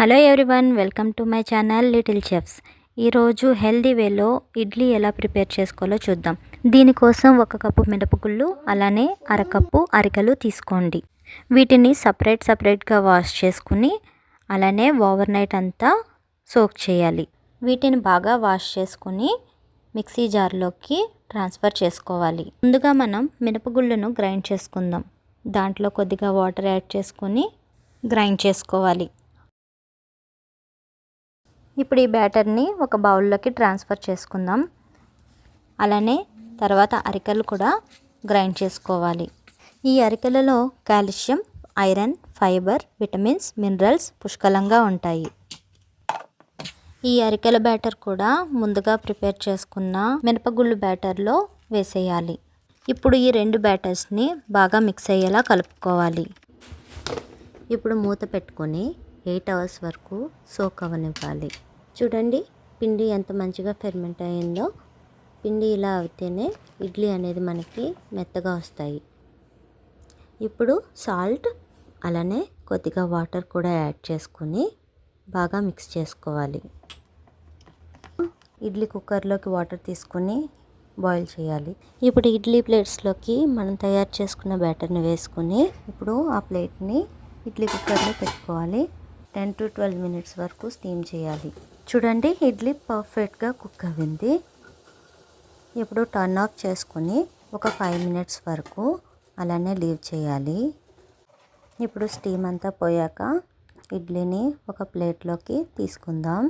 Hello everyone welcome to my channel little chefs. ఈరోజు healthy వేలో ఇడ్లీ ఎలా ప్రిపేర్ చేసుకోవాలో చూద్దాం. దీనికోసం ఒక కప్పు మినపగుళ్ళు అలానే అరకప్పు అరికలు తీసుకోండి. వీటిని సపరేట్ సపరేట్గా వాష్ చేసుకుని అలానే ఓవర్ నైట్ అంతా సోక్ చేయాలి. వీటిని బాగా వాష్ చేసుకుని మిక్సీ జార్లోకి ట్రాన్స్ఫర్ చేసుకోవాలి. ముందుగా మనం మినపగుళ్ళను గ్రైండ్ చేసుకుందాం. దాంట్లో కొద్దిగా వాటర్ యాడ్ చేసుకొని గ్రైండ్ చేసుకోవాలి. ఇప్పుడు ఈ బ్యాటర్ని ఒక బౌల్లోకి ట్రాన్స్ఫర్ చేసుకుందాం. అలానే తర్వాత అరికలు కూడా గ్రైండ్ చేసుకోవాలి. ఈ అరికలలో calcium iron fibre vitamins minerals పుష్కలంగా ఉంటాయి. ఈ అరికెల బ్యాటర్ కూడా ముందుగా ప్రిపేర్ చేసుకున్న మినపగుళ్ళు బ్యాటర్లో వేసేయాలి. ఇప్పుడు ఈ రెండు బ్యాటర్స్ని బాగా మిక్స్ అయ్యేలా కలుపుకోవాలి. ఇప్పుడు మూత పెట్టుకొని ఎయిట్ అవర్స్ వరకు సోక్ అవ్వనివ్వాలి చూడండి పిండి ఎంత మంచిగా ఫెర్మెంట్ అయిందో. పిండి ఇలా అయితేనే ఇడ్లీ అనేది మనకి మెత్తగా వస్తాయి. ఇప్పుడు సాల్ట్ అలానే కొద్దిగా వాటర్ కూడా యాడ్ చేసుకొని బాగా మిక్స్ చేసుకోవాలి. ఇడ్లీ కుక్కర్లోకి వాటర్ తీసుకొని బాయిల్ చేయాలి. ఇప్పుడు ఇడ్లీ ప్లేట్స్లోకి మనం తయారు చేసుకున్న బ్యాటర్ని వేసుకొని ఇప్పుడు ఆ ప్లేట్ని ఇడ్లీ కుక్కర్లో పెట్టుకోవాలి. టెన్ టు ట్వెల్వ్ మినిట్స్ వరకు స్టీమ్ చేయాలి. చూడండి ఇడ్లీ పర్ఫెక్ట్గా కుక్ అయింది. ఇప్పుడు టర్న్ ఆఫ్ చేసుకొని ఒక ఫైవ్ మినిట్స్ వరకు అలానే లీవ్ చేయాలి. ఇప్పుడు స్టీమ్ అంతా పోయాక ఇడ్లీని ఒక ప్లేట్లోకి తీసుకుందాం.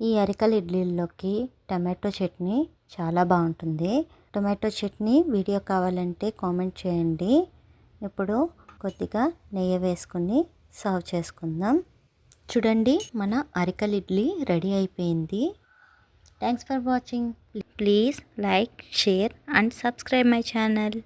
ఈ అరికల ఇడ్లీల్లోకి టమాటో చట్నీ చాలా బాగుంటుంది. టొమాటో చట్నీ వీడియో కావాలంటే కామెంట్ చేయండి. ఇప్పుడు కొద్దిగా నెయ్యి వేసుకొని సర్వ్ చేసుకుందాం. చూడండి మన అరికల్ ఇడ్లీ రెడీ అయిపోయింది. Thanks for watching please like share and subscribe my channel